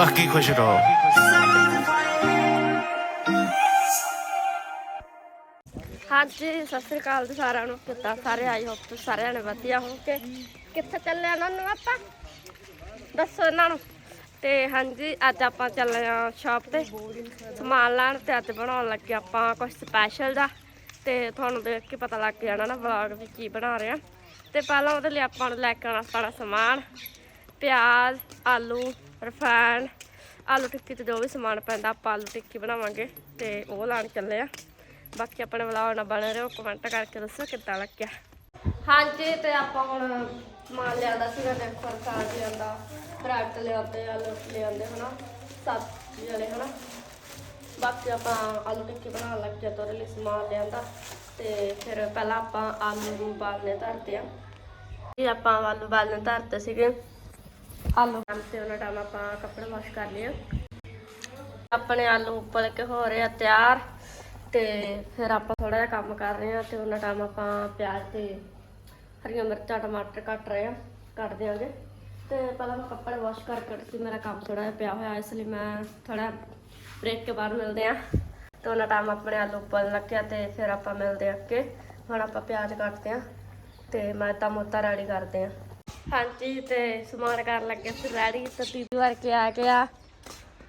ਬਾਕੀ ਖੁਸ਼ ਰਹੋ ਹਾਂਜੀ ਸਤਿ ਸ੍ਰੀ ਅਕਾਲ ਜੀ ਸਾਰਿਆਂ ਨੂੰ ਕਿੱਦਾਂ ਸਾਰੇ ਆਈ ਹੋਪ ਤੁਸੀਂ ਸਾਰਿਆਂ ਨੇ ਵਧੀਆ ਹੋ ਕੇ ਕਿੱਥੇ ਚੱਲੇ ਆ ਨੂੰ ਆਪਾਂ ਦੱਸੋ ਇਹਨਾਂ ਨੂੰ ਤੇ ਹਾਂਜੀ ਅੱਜ ਆਪਾਂ ਚੱਲੇ ਆ ਸ਼ਾਪ ਤੇ ਸਮਾਨ ਲੈਣ ਤੇ ਅੱਜ ਬਣਾਉਣ ਲੱਗੇ ਆਪਾਂ ਕੁਝ ਸਪੈਸ਼ਲ ਦਾ ਤੇ ਤੁਹਾਨੂੰ ਦੇਖ ਕੇ ਪਤਾ ਲੱਗ ਜਾਣਾ ਨਾ ਵਲੌਗ ਵੀ ਕੀ ਬਣਾ ਰਹੇ ਆ ਤੇ ਪਹਿਲਾਂ ਉਹਦੇ ਲਈ ਆਪਾਂ ਨੂੰ ਲੈ ਕੇ ਆਉਣਾ ਸਾਰਾ ਸਮਾਨ ਪਿਆਜ਼ ਆਲੂ ਰਿਫਾਈਨ ਆਲੂ ਟਿੱਕੀ ਤੇ ਜੋ ਵੀ ਸਮਾਨ ਪੈਂਦਾ, ਆਪਾਂ ਆਲੂ ਟਿੱਕੀ ਬਣਾਵਾਂਗੇ ਤੇ ਉਹ ਲੈਣ ਚੱਲੇ ਆ। ਬਾਕੀ ਆਪਣੇ ਵਲੌਗ ਨਾਲ ਬਣੇ ਰਹੋ ਕਮੈਂਟ ਕਰਕੇ ਦੱਸੋ ਕਿੱਦਾਂ ਲੱਗਿਆ। ਹਾਂਜੀ, ਤੇ ਆਪਾਂ ਹੁਣ ਸਮਾਨ ਲਿਆਂਦਾ ਸੀਗਾ, ਦੇਖੋ ਰਸਾਜ ਲਿਆਂਦਾ ਬ੍ਰੈਡ ਲਿਆਂਦੇ, ਆਲੂ ਲਿਆਂਦੇ, ਹਨਾ, ਸਬਜ਼ੀ ਵਾਲੇ, ਹਨਾ। ਬਾਕੀ ਆਪਾਂ ਆਲੂ ਟਿੱਕੀ ਬਣਾਉਣ ਲੱਗ ਲੱਗੇ ਤਾਂ ਉਹਦੇ ਲਈ ਸਮਾਨ ਲਿਆਂਦਾ। ਤੇ ਫਿਰ ਪਹਿਲਾਂ ਆਪਾਂ ਆਲੂ ਨੂੰ ਉਬਾਲਣੇ ਧਰਦੇ ਆ। ਇਹ ਆਪਾਂ ਆਲੂ ਉਬਾਲਣੇ ਧਰਤੇ ਸੀਗੇ। ਆਲੂ। ਤੇ ਉਹਨਾਂ ਟਾਈਮ ਆਪਾਂ ਕੱਪੜੇ ਵਾਸ਼ ਕਰ ਲਏ ਆਪਣੇ ਆਲੂ ਉਬਲ ਕੇ ਹੋ ਰਹੇ ਆ ਤਿਆਰ ਤੇ ਫਿਰ ਆਪਾਂ ਥੋੜਾ ਜਿਹਾ ਕੰਮ ਕਰ ਰਹੇ ਆ ਤੇ ਉਹਨਾਂ ਟਾਈਮ ਆਪਾਂ ਪਿਆਜ਼ ਤੇ ਹਰੀਆਂ ਮਿਰਚਾਂ, ਟਮਾਟਰ ਕੱਟ ਰਹੇ ਆ, ਕੱਟ ਦਿਆਂਗੇ। ਤੇ ਪਹਿਲਾਂ ਮੈਂ ਕੱਪੜੇ ਵਾਸ਼ ਕਰ ਹਟੀ ਸੀ ਮੇਰਾ ਕੰਮ ਥੋੜਾ ਜਿਹਾ ਪਿਆ ਹੋਇਆ, ਇਸ ਲਈ ਮੈਂ ਥੋੜਾ ਬ੍ਰੇਕ ਕੇ ਬਾਅਦ ਮਿਲਦੇ ਆ। ਤੇ ਉਹਨਾਂ ਟਾਈਮ ਆਪਣੇ ਆਲੂ ਉਬਲਣ ਲੱਗਿਆ ਤੇ ਫਿਰ ਆਪਾਂ ਮਿਲਦੇ ਆ ਅੱਗੇ। ਹੁਣ ਆਪਾਂ ਪਿਆਜ਼ ਕੱਟਦੇ ਆ ਤੇ ਮੈਂ ਤਾਂ ਮੋਤਾ ਰੈਡੀ ਕਰਦੇ ਆ। ਹਾਂਜੀ ਤੇ ਸਮਾਨ ਕਰਨ ਲੱਗੇ ਸੀ ਰੈਡੀ ਤੇ ਦੀਦੀ ਵਰ ਕੇ ਆ ਗਿਆ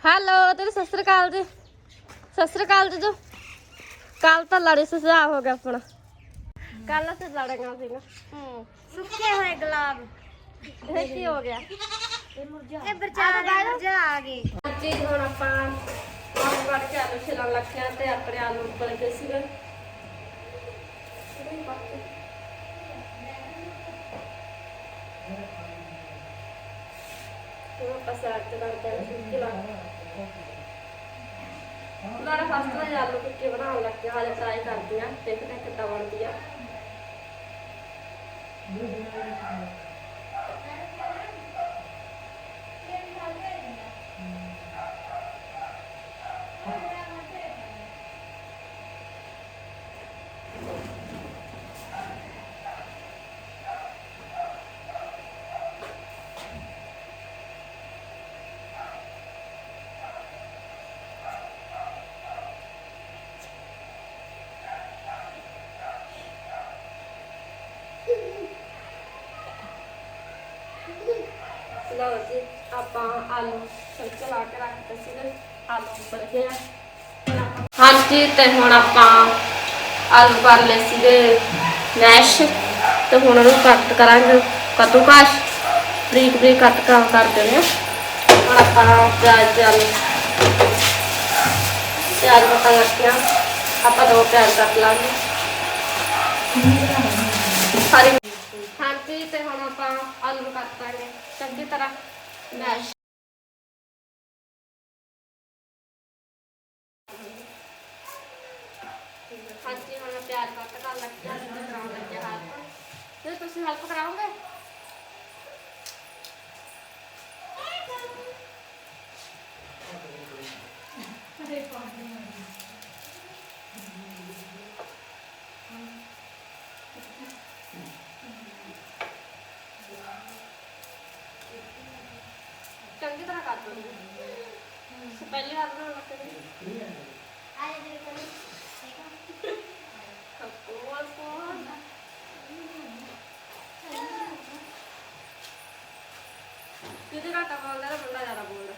ਹੈਲੋ ਤੇਰੀ ਸਤਿ ਸ੍ਰੀ ਅਕਾਲ ਜੀ। ਸਤਿ ਸ੍ਰੀ ਅਕਾਲ ਜੀ ਜੋ ਕੱਲ ਤਾਂ ਲੜੇ ਸੁਝਾ ਹੋ ਗਿਆ ਆਪਣਾ। ਕੱਲ ਅਸੀਂ ਲੜਾਂਗਾ ਸੀਗਾ ਹੂੰ ਸੁੱਕੇ ਹੋਏ ਗੁਲਾਬ। ਇਹ ਕੀ ਹੋ ਗਿਆ? ਇਹ ਬਰਚਾ ਮੁਰਝਾ ਆ ਗਏ। ਹਾਂਜੀ ਹੁਣ ਆਪਾਂ ਆਲੂ ਕੱਟ ਕੇ ਆਲੂ ਛਿਲਣ ਲੱਗੇ ਹਾਂ ਤੇ ਆਪਣੇ ਆਲੂ ਉੱਪਰ ਗਏ ਸੀਗੇ। ਉਹ ਆਪਾਂ ਸਾਈਡ ਤੇ ਕਰਦੇ ਹਾਂ ਫਸਟ ਵਾਰ ਆਲੂ ਟਿੱਕੀ ਬਣਾਉਣ ਲੱਗੇ ਹਾਂ ਹਾਲੇ ਟਰਾਈ ਕਰਦੀ ਆ, ਦੇਖਦੇ ਕਿੱਦਾਂ ਬਣਦੀ ਆ ਲਓ ਜੀ ਆਪਾਂ ਆਲੂ ਛਿਲਕੇ ਕੇ ਰੱਖਦੇ ਸੀਗੇ। ਆਲੂ ਉੱਪਰ ਗਏ ਆ। ਹਾਂਜੀ, ਤੇ ਹੁਣ ਆਪਾਂ ਆਲੂ ਕਰ ਲਏ ਸੀਗੇ ਮੈਸ਼। ਤੇ ਹੁਣ ਉਹਨੂੰ ਕੱਟ ਕਰਾਂਗੇ। ਕੱਦੂਕਾਸ਼। ਬਰੀਕ ਬਰੀਕ ਕੱਟ ਕਰ ਕਰ ਦੇਣੇ ਹੁਣ ਆਪਾਂ ਪਿਆਜ਼ ਤੇ ਆਲੂ ਪਿਆਜ਼ ਕੱਟਣ ਲੱਗੇ ਆਪਾਂ ਦੋ ਪਿਆਜ਼ ਕੱਟ ਲਾਂਗੇ। ਸਾਰੀ ਹਾਂਜੀ, ਤੇ ਹੁਣ ਆਪਾਂ ਆਲੂ ਨੂੰ ਕੱਟਾਂਗੇ ਚੰਗੀ ਤਰ੍ਹਾਂ। ਮੈਸ਼ ਹਾਂਜੀ, ਹੁਣ ਮੈਂ ਪਿਆਜ਼ ਕੱਟ ਕਰਨ ਲੱਗਿਆ ਕਰਾਉਣ ਲੱਗਿਆ ਹੈਲਪ ਤੇ ਤੁਸੀਂ ਹੈਲਪ ਕਰਾਓਗੇ ਚੰਗੀ ਤਰ੍ਹਾਂ ਕਰ ਦੋ ਪਹਿਲੀ ਵਾਰ ਬਣਾਉਣ ਲੱਗੇ ਕੋਲ ਕੋਲ ਕਿਹਦੇ ਘਾਟਾ ਬੋਲਦਾ ਤਾਂ ਬੰਦਾ ਜ਼ਿਆਦਾ ਬੋਲਦਾ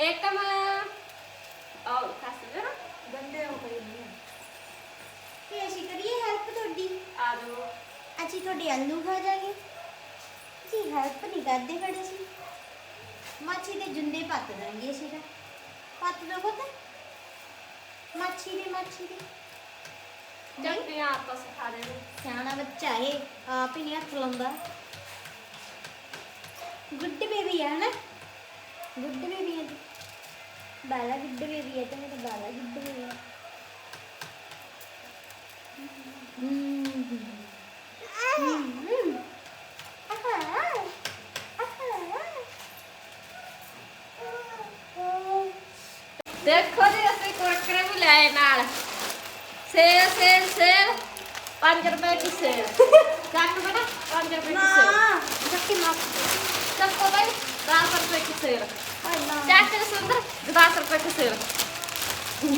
ਇੱਕ ਮੈਂ ਆਹ ਖਾਸ ਜਰਾ। ਗੰਦੇ ਹੋ ਗਏ ਕੀ ਅਸੀਂ ਕਰੀਏ ਹੈਲਪ ਤੁਹਾਡੀ? ਆ ਜਾਓ। ਅਸੀਂ ਤੁਹਾਡੇ ਆਲੂ ਖਾ ਜਾਗੇ। ਜੀ ਹੈਲਪ ਨਹੀਂ ਕਰਦੇ ਖੜੇ ਸੀ ਮੱਛੀ ਦੇ ਜੁੰਡੇ ਪੱਤ ਦਾਂਗੇ ਅਸੀਂ ਤਾਂ। ਪੱਤ ਦੋ ਪਤਾ? ਮੱਛੀ ਦੇ ਮੱਛੀ ਦੇ। ਜੰਗੀਆਂ ਆਪਾਂ ਸਿਖਾ ਦੇ ਨੂੰ ਸਿਆਣਾ ਬੱਚਾ ਇਹ ਆਪ ਹੀ ਨਹੀਂ ਹੱਥ ਲਾਉਂਦਾ। ਹੈ ਤੇ ਮੇਰਾ ਬਾਲਾ ਗੁੱਡ ਬੇਬੀ ਹੈ ਹਮ ਹਮ ਆਹਾ ਆਹਾ ਦੇਖੋ ਜੀ ਅਸੀਂ ਕੁਰਕਰੇ ਵੀ ਲਏ ਨਾਲ। ਸੇਲ ਸੇਲ ਸੇਲ 5 ਰੁਪਏ ਦੀ ਸੇਲ ਚੱਕ ਬੇਟਾ 5 ਰੁਪਏ ਦੀ ਸੇਲ ਮਾਂ ਸੱਚੀ ਮਾਂ ਚੱਕੋ ਭਾਈ 10 ਰੁਪਏ ਦੀ ਸੇਲ ਚੱਕ ਕੇ ਸੁੰਦਰ 10 ਰੁਪਏ ਕਿ ਸੇਲ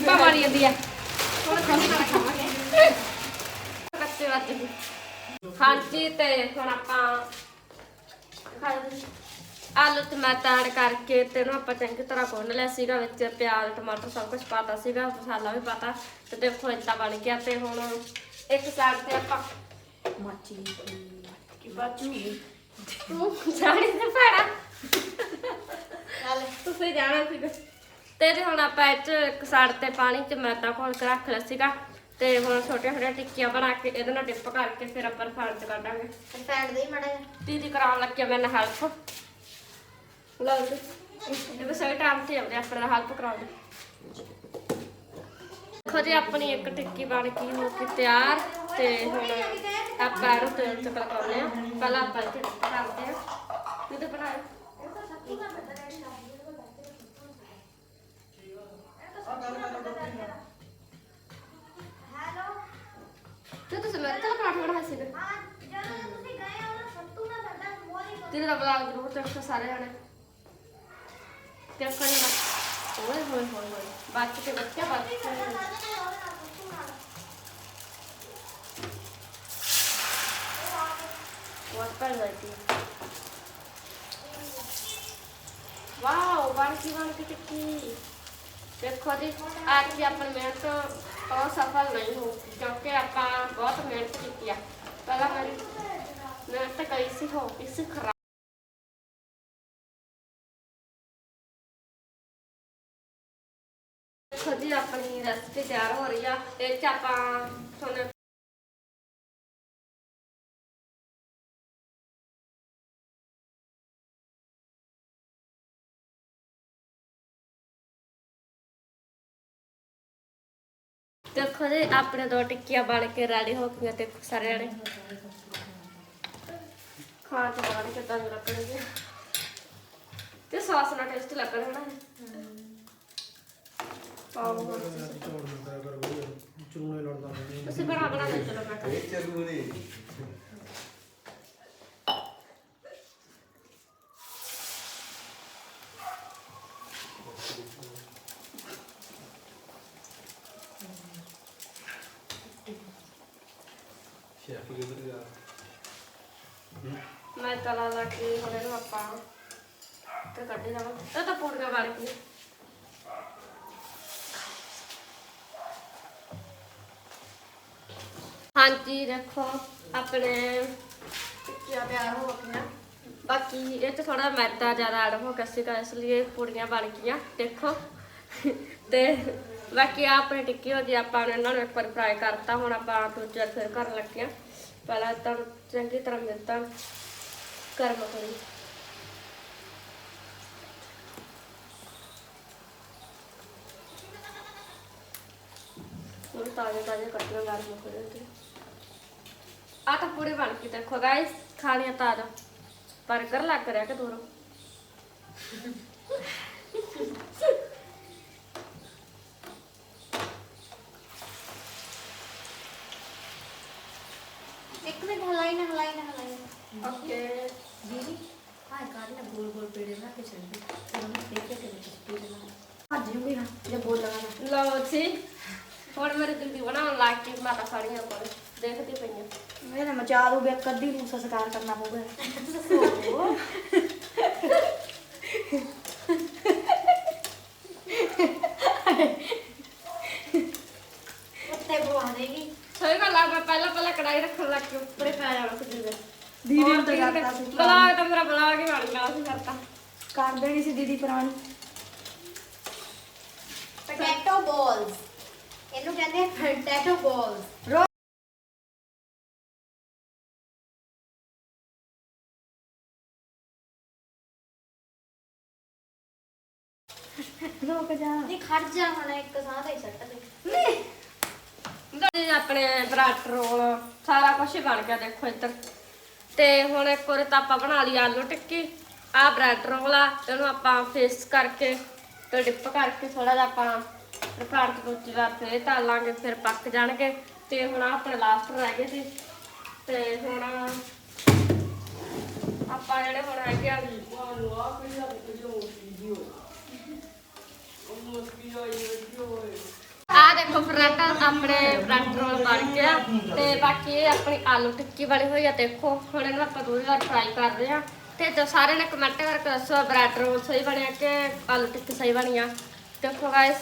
ਪਾ ਮਾਰੀ ਜਾਂਦੀ ਆ ਹੁਣ ਖਾਵਾਂਗੇ ਕੱਚੇ ਵੱਜ ਗਏ ਹਾਂਜੀ ਤੇ ਹੁਣ ਆਪਾਂ ਖਾਲੀ ਆਲੂ ਟਮਾਟਰ ਐਡ ਕਰਕੇ ਤੇ ਇਹਨੂੰ ਆਪਾਂ ਚੰਗੀ ਤਰ੍ਹਾਂ ਭੁੰਨ ਲਿਆ ਸੀਗਾ ਵਿੱਚ ਪਿਆਜ਼ ਟਮਾਟਰ ਸਭ ਕੁਝ ਪਾਤਾ ਸੀਗਾ ਮਸਾਲਾ ਵੀ ਪਾਤਾ ਤੇ ਦੇਖੋ ਇੰਤਾ ਬਣ ਗਿਆ ਤੇ ਹੁਣ ਇੱਕ ਸਾਈਡ ਤੇ ਆਪਾਂ ਮਾਚੀ ਕੀ ਬਾਚੂ ਤੂੰ ਜਾਣੀ ਤੇ ਭੈਣਾ ਚੱਲ ਤੁਸੀਂ ਜਾਣਾ ਸੀਗਾ। ਤੇ ਇਹਦੇ ਹੁਣ ਆਪਾਂ ਇਹ 'ਚ ਇੱਕ ਸਾਈਡ ਤੇ ਪਾਣੀ ਚ ਮੈਦਾ ਘੋਲ ਕੇ ਰੱਖ ਲਿਆ ਸੀਗਾ। ਤੇ ਹੁਣ ਛੋਟੀਆਂ ਛੋਟੀਆਂ ਟਿੱਕੀਆਂ ਬਣਾ ਕੇ ਇਹਦੇ ਨਾਲ ਡਿਪ ਕਰਕੇ ਫਿਰ ਆਪਾਂ ਰਿਫਾਈਨ ਚ ਕੱਢਾਂਗੇ। ਫੈਂਡ ਦੇ ਮੜਾ ਦੀਦੀ ਕਰਾਉਣ ਲੱਗੀ ਆ ਮੇਰੇ ਨਾਲ ਹੈਲਪ ਲਓ ਜੀ। ਇਹ ਵੀ ਸਹੀ ਟਾਈਮ ਤੇ ਆਉਂਦੇ ਆਪਣੇ ਨਾਲ ਹੈਲਪ ਕਰਾਉਂਦੇ। ਦੇਖੋ ਜੀ ਆਪਣੀ ਇੱਕ ਟਿੱਕੀ ਬਣ ਕੇ ਹੋ ਕੇ ਤਿਆਰ ਤੇ ਹੁਣ ਆਪਾਂ ਇਹਨੂੰ ਤੇਲ ਚ ਪਕਾਉਂਦੇ ਆ ਪਹਿਲਾਂ ਆਪਾਂ ਇਹ ਟਿੱਕੀ ਕਰਦੇ ਆ ਕਿਤੇ ਬਣਾਏ ਤੇ ਤੁਸੀਂ ਮੇਰੇ ਤੋਂ ਪਰਾਠਾ ਬਣਾਇਆ ਸੀ ਤੇਰੇ ਦਾ ਬਲਾਗ ਜ਼ਰੂਰ ਦੇਖੋ ਸਾਰੇ ਜਣੇ। ਦੇਖੋ ਜੀ ਓਏ ਹੋਏ ਹੋਏ ਹੋਏ ਬੱਚ ਕੇ ਬੱਚਾ ਬੱਚ ਕੇ ਬਹੁਤ ਪੜ ਰਹੀ ਵਾਓ ਬਣ ਕੀ ਬਣ ਕੇ ਟਿੱਕੀ ਦੇਖੋ ਜੀ ਅੱਜ ਦੀ ਆਪਣੀ ਮਿਹਨਤ ਉਹ ਸਫਲ ਨਹੀਂ ਹੋ ਕਿਉਂਕਿ ਆਪਾਂ ਬਹੁਤ ਮਿਹਨਤ ਕੀਤੀ ਆ ਪਹਿਲਾਂ ਜੀ ਆਪਣੀ ਰੈਸਪੀ ਤਿਆਰ ਹੋ ਰਹੀ ਆ ਇਹ ਚ ਆਪਾਂ ਤੁਹਾਨੂੰ ਦੇਖੋ ਜੀ, ਆਪਣੇ ਦੋ ਟਿੱਕੀਆਂ ਬਣ ਕੇ ਰੈਡੀ ਹੋ ਗਈਆਂ ਤੇ ਸਾਰੇ ਜਣੇ। ਖਾਣ ਤੋਂ ਬਾਅਦ ਕਿਦਾਂ ਲੱਗਣਗੇ। ਤੇ ਸੌਸ ਨਾਲ ਟੇਸਟ ਲੱਗਣਾ ਨਾ। ਪਾਓ ਹੁਣ ਚੂਨੇ ਲੜਦਾ ਨਹੀਂ ਤੁਸੀਂ ਬਣਾ ਬਣਾ ਲੈ ਚਲੋ ਮੈਂ। ਇਹ ਚੱਲੂ ਨਹੀਂ ਸ਼ੈਫ ਕਿਧਰ ਗਿਆ? ਮੈਂ ਤਲਾ ਲਾ ਕੇ ਹੁਣ ਇਹਨੂੰ ਆਪਾਂ ਤੇ ਕੱਢ ਜਾਵਾਂ ਇਹ ਤਾਂ ਪੂੜੀਆਂ ਬਣ ਹਾਂਜੀ ਦੇਖੋ ਆਪਣੇ। ਟਿੱਕੀਆਂ ਤਿਆਰ ਹੋ ਗਈਆਂ। ਬਾਕੀ ਇਹ ਚ ਥੋੜਾ ਮੈਦਾ ਜ਼ਿਆਦਾ ਐਡ ਹੋ ਗਿਆ ਸੀਗਾ ਇਸ ਲਈ ਪੂੜੀਆਂ ਬਣ ਗਈਆਂ ਦੇਖੋ। ਤੇ ਬਾਕੀ ਆਹ ਆਪਣੀ ਟਿੱਕੀ ਹੋ ਗਈ ਆਪਾਂ ਨੇ ਇਹਨਾਂ ਨੂੰ ਇੱਕ ਵਾਰ ਫਰਾਈ ਕਰਤਾ ਹੁਣ ਆਪਾਂ ਦੂਜਾ ਫਿਰ ਕਰਨ ਲੱਗੇ ਹਾਂ। ਪਹਿਲਾਂ ਤਾਂ ਚੰਗੀ ਤਰ੍ਹਾਂ ਮਿਲਦਾ ਗਰਮ ਕਰੀ। ਹੁਣ ਤਾਜ਼ੇ ਤਾਜ਼ੇ ਕੱਟਣਾ ਗਰਮ ਕਰੀ ਤੇ ਆ ਤਾਂ ਪੂਰੀ ਬਣ ਗਈ ਦੇਖੋ ਗਾਇਸ ਖਾਣੀਆਂ ਤਾਜ਼ਾ। 버ਗਰ ਲੱਗ ਰਿਹਾ ਕਿ ਦੂਰੋਂ? ਇੱਕ ਮਿੰਟ ਹਲਾਈ ਨਾ ਹਲਾਈ ਨਾ ਹਲਾਈ ਨਾ। ਓਕੇ। ਦੀਦੀ? ਹਾਂ ਕਾਢ ਨਾ ਗੋਲ ਗੋਲ ਪੇੜੇ ਬਣਾ ਕੇ ਫਿਰ ਉਹਨੂੰ ਦੇਖੇ ਤੇ ਵਿੱਚ ਪੀੜ ਲਾ ਭੱਜ ਜੂਗੀ ਨਾ ਜੇ ਬੋਲ ਲਗਾ ਨਾ ਲਓ ਜੀ। ਹੁਣ ਮੇਰੇ ਦਿਲ ਦੀ ਬਣਾਉਣ ਲੱਗ ਕੇ ਮਾਤਾ ਸਾੜੀਆਂ ਕੋਲ। ਦੇਖਦੀ ਪਈਆਂ ਮੇਰੇ ਮਚਾ ਦੂ ਬੇ ਕੱਦੀ ਨੂੰ ਸੰਸਕਾਰ ਕਰਨਾ ਪਊਗਾ। ਉੱਤੇ ਬੁਆ ਦੇਗੀ। ਸਹੀ ਗੱਲ ਆ ਮੈਂ ਪਹਿਲਾਂ ਪਹਿਲਾਂ ਕੜਾਈ ਰੱਖਣ ਲੱਗ ਕੇ ਉੱਪਰੇ ਪੈ ਜਾਣਾ ਸੀ ਜਿਵੇਂ ਦੀਦੀ ਨੂੰ ਤਾਂ ਕਰਤਾ ਸੀ। ਬਲਾਗ ਤਾਂ ਮੇਰਾ ਬਲਾਗ ਹੀ ਬਣ ਗਿਆ ਸੀ ਕਰਤਾ। ਕਰ ਦੇਣੀ ਸੀ ਦੀਦੀ ਪੁਰਾਣੀ। ਪੋਟੈਟੋ ਬਾਲਸ ਇਹਨੂੰ ਕਹਿੰਦੇ ਪੋਟੈਟੋ ਬਾਲਸ ਰੁਕ ਜਾ? ਨਹੀਂ ਖੜ ਜਾ ਹੁਣ ਇੱਕ ਸਾਹ ਦਾ ਹੀ ਸੱਟ ਦੇ। ਜੀ ਆਪਣੇ ਬਰਾਟ ਰੋਲ ਸਾਰਾ ਕੁਝ ਬਣ ਗਿਆ ਦੇਖੋ ਇੱਧਰ। ਤੇ ਹੁਣ ਇੱਕ ਵਾਰ ਤਾਂ ਆਪਾਂ ਬਣਾ ਲਈ ਆਲੂ ਟਿੱਕੀ। ਆ ਬ੍ਰੈਡ ਰੋਲ ਆ ਇਹਨੂੰ ਆਪਾਂ ਫੇਸ ਕਰਕੇ ਤੇ ਡਿਪ ਕਰਕੇ ਥੋੜਾ ਜਿਹਾ ਆਪਾਂ ਰਿਫਾਈਂਡ ਚ ਦੂਜੀ ਵਾਰ ਫੇਰ ਤਲਾਂਗੇ ਫਿਰ ਪੱਕ ਜਾਣਗੇ। ਤੇ ਹੁਣ ਆਪਣੇ ਲਾਸਟ ਰਹਿ ਗਏ ਸੀ ਤੇ ਹੁਣ ਆਪਾਂ ਜਿਹੜੇ ਹੁਣ ਹੈਗੇ ਆ ਆ ਦੇਖੋ ਫਰੈਂਡ ਆਪਣੇ ਬ੍ਰੈਡ ਰੋਲ ਬਣ ਗਿਆ ਤੇ ਬਾਕੀ ਇਹ ਆਪਣੀ ਆਲੂ ਟਿੱਕੀ ਬਣੀ ਹੋਈ ਆ। ਦੇਖੋ ਹੁਣ ਇਹਨੂੰ ਆਪਾਂ ਦੂਜੀ ਵਾਰ ਫਰਾਈ ਕਰ ਰਹੇ ਆ ਤੇ ਜੋ ਸਾਰਿਆਂ ਨੇ ਕਮੈਂਟ ਕਰਕੇ ਦੱਸੋ ਬ੍ਰੈਡ ਰੋਲ ਸਹੀ ਬਣਿਆ ਕਿ ਆਲੂ ਟਿੱਕੀ ਸਹੀ ਬਣੀ ਆ। ਦੇਖੋ ਗਾਇਸ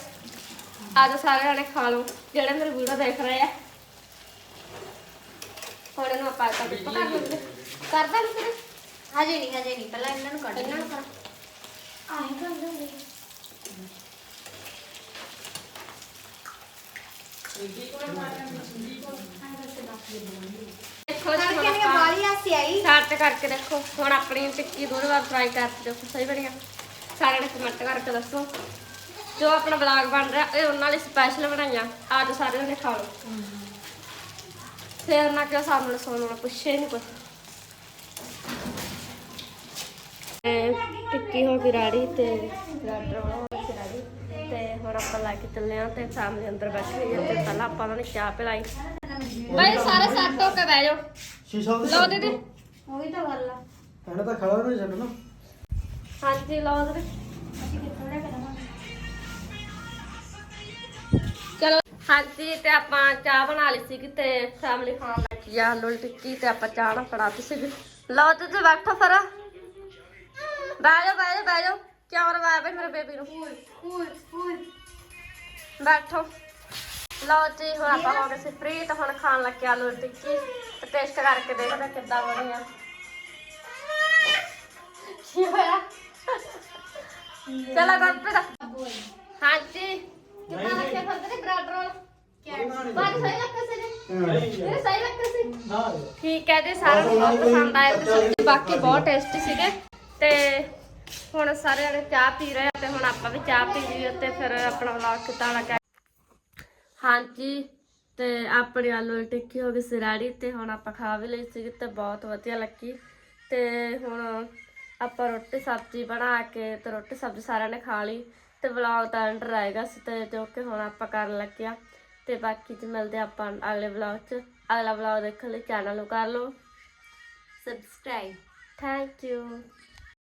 ਅੱਜ ਸਾਰੇ ਜਣੇ ਖਾ ਲਓ। ਜਿਹੜੇ ਮੇਰੇ ਵੀਡੀਓ ਦੇਖ ਰਹੇ ਆ। ਹੁਣ ਇਹਨੂੰ ਆਪਾਂ ਕਰ ਦਿੰਦੇ। ਕਰ ਦਾਂ ਫਿਰ? ਹਜੇ ਨਹੀਂ ਹਜੇ ਨਹੀਂ। ਪਹਿਲਾਂ ਇਹਨਾਂ ਨੂੰ ਕੱਢ ਨੂੰ ਕਰ। ਆਏ ਕਰ ਦੋਗੇ ਦੇਖੋ ਨੇ ਵਾਲੀ ਆਸੀ ਆਈ ਸਾਰਟ ਕਰਕੇ ਦੇਖੋ ਹੁਣ ਆਪਣੀ ਟਿੱਕੀ ਦੋ ਵਾਰ ਫਰਾਈ ਕਰਕੇ ਦੇਖੋ ਸਹੀ ਬਣਿਆ। ਸਾਰਿਆਂ ਨੇ ਕਮੈਂਟ ਕਰਕੇ ਦੱਸੋ। ਜੋ ਆਪਣਾ ਬਲੌਗ ਬਣ ਰਿਹਾ, ਇਹ ਉਹਨਾਂ ਲਈ ਸਪੈਸ਼ਲ ਬਣਾਈਆਂ। ਅੱਜ ਸਾਰਿਆਂ ਨੇ ਖਾ ਲਓ। ਫੇਰ ਨਾ ਕਿ ਸਾਹਮਣੇ ਸੋਨ ਵਾਲਾ ਪੁੱਛੇ ਨਹੀਂ ਕੁਝ ਟਿੱਕੀ ਹੋ ਗਈ ਰਾੜੀ ਤੇ। ਰਾਡਰ ਵਾਲਾ ਤੇ ਹੁਣ ਆਪਾਂ ਲੈ ਕੇ ਚੱਲੇ ਆ ਤੇ ਫੈਮਿਲੀ ਅੰਦਰ ਬੈਠੀ ਹੋਈ ਹੈ ਤੇ ਪਹਿਲਾਂ ਆਪਾਂ ਉਹਨਾਂ ਨੇ ਚਾਹ ਪਿਲਾਈ। ਬਈ ਸਾਰੇ ਸੈੱਟ ਹੋ ਕੇ ਬਹਿ ਜਾਓ। ਸ਼ੀਸ਼ਾ ਲਓ ਦੀਦੀ। ਉਹੀ ਤਾਂ ਗੱਲ ਆ। ਕਹਿੰਦਾ ਤਾਂ ਖੜਾ ਨਹੀਂ ਛੱਡਣਾ ਹਾਂਜੀ ਲਓ ਦੀਦੀ। ਅਸੀਂ ਕਿੱਥੋਂ ਲੈ ਕੇ ਦਵਾਂਗੇ ਚਲੋ। ਹਾਂਜੀ ਤੇ ਆਪਾਂ ਚਾਹ ਬਣਾ ਲਈ ਸੀਗੀ ਤੇ ਫੈਮਿਲੀ ਖਾਣ ਲੱਗੀ ਆ ਆਲੂ ਟਿੱਕੀ ਤੇ ਆਪਾਂ ਚਾਹ ਨਾ ਫੜਾਤੀ ਸੀਗੀ। ਲਓ ਤੇ ਤੇ ਬੈਠੋ ਫਿਰ। ਬਹਿ ਜਾਓ ਬਹਿ ਜਾਓ ਬਹਿ ਜਾਓ। ਕਿਉਂ ਰਵਾਇਆ ਬਈ ਮੇਰੇ ਬੇਬੀ ਨੂੰ? ਫੂਲ ਫੂਲ ਬੈਠੋ। ਲਓ ਜੀ ਹੁਣ ਆਪਾਂ ਹੋ ਗਏ ਸੀ ਫ੍ਰੀ ਤਾਂ ਹੁਣ ਖਾਣ ਲੱਗੇ ਆਲੂ ਟਿੱਕੀ ਤੇ ਟੇਸਟ ਕਰਕੇ ਦੇਖਦੇ ਕਿੱਦਾਂ ਬਣੀ ਆ। ਕੀ ਹੋਇਆ? ਚਲੋ ਗੁਰਪ੍ਰੀਤ। ਹਾਂਜੀ। ਕਿੱਦਾਂ ਰੱਖਿਆ ਫਿਰ ਤੇ ਬ੍ਰੈਡ ਰੋਲ ਬਾਜੀ ਸਹੀ ਲੱਗਾ ਸੀ ਮੇਰੇ ਸਹੀ ਲੱਗਾ ਸੀ? ਠੀਕ ਹੈ ਜੀ ਸਾਰਿਆਂ ਨੂੰ ਬਹੁਤ ਪਸੰਦ ਆਇਆ ਤੇ ਸਬਜ਼ੀ ਬਾਕੀ ਬਹੁਤ ਟੇਸਟੀ ਸੀਗੇ। ਤੇ ਹੁਣ ਸਾਰੇ ਜਣੇ ਚਾਹ ਪੀ ਰਹੇ ਆ ਤੇ ਹੁਣ ਆਪਾਂ ਵੀ ਚਾਹ ਪੀ ਲਈਏ ਤੇ ਫਿਰ ਆਪਣਾ ਵਲੌਗ ਕਿੱਦਾਂ ਲੱਗਾ? ਹਾਂਜੀ ਤੇ ਆਪਣੀ ਆਲੂ ਟਿੱਕੀ ਹੋ ਗਈ ਸੀ ready ਤੇ ਹੁਣ ਆਪਾਂ ਖਾ ਵੀ ਲਈ ਸੀ ਤੇ ਬਹੁਤ ਵਧੀਆ ਲੱਗੀ। ਤੇ ਹੁਣ ਆਪਾਂ ਰੋਟੀ ਸਬਜ਼ੀ ਬਣਾ ਕੇ ਤੇ ਰੋਟੀ ਸਬਜ਼ੀ ਸਾਰਿਆਂ ਨੇ ਖਾ ਲਈ ਤੇ ਵਲੌਗ ਦਾ ਐਂਡ ਰਹੇਗਾ ਸੀ ਤੇ ਜੋ ਕਿ ਹੁਣ ਆਪਾਂ ਕਰਨ ਲੱਗਿਆ ਤੇ ਬਾਕੀ ਜੀ ਮਿਲਦੇ ਆਪਾਂ ਅਗਲੇ ਵਲੌਗ 'ਚ। ਅਗਲਾ ਵਲੌਗ ਦੇਖਣ ਲਈ ਚੈਨਲ ਨੂੰ ਕਰ ਲਓ। Subscribe thank you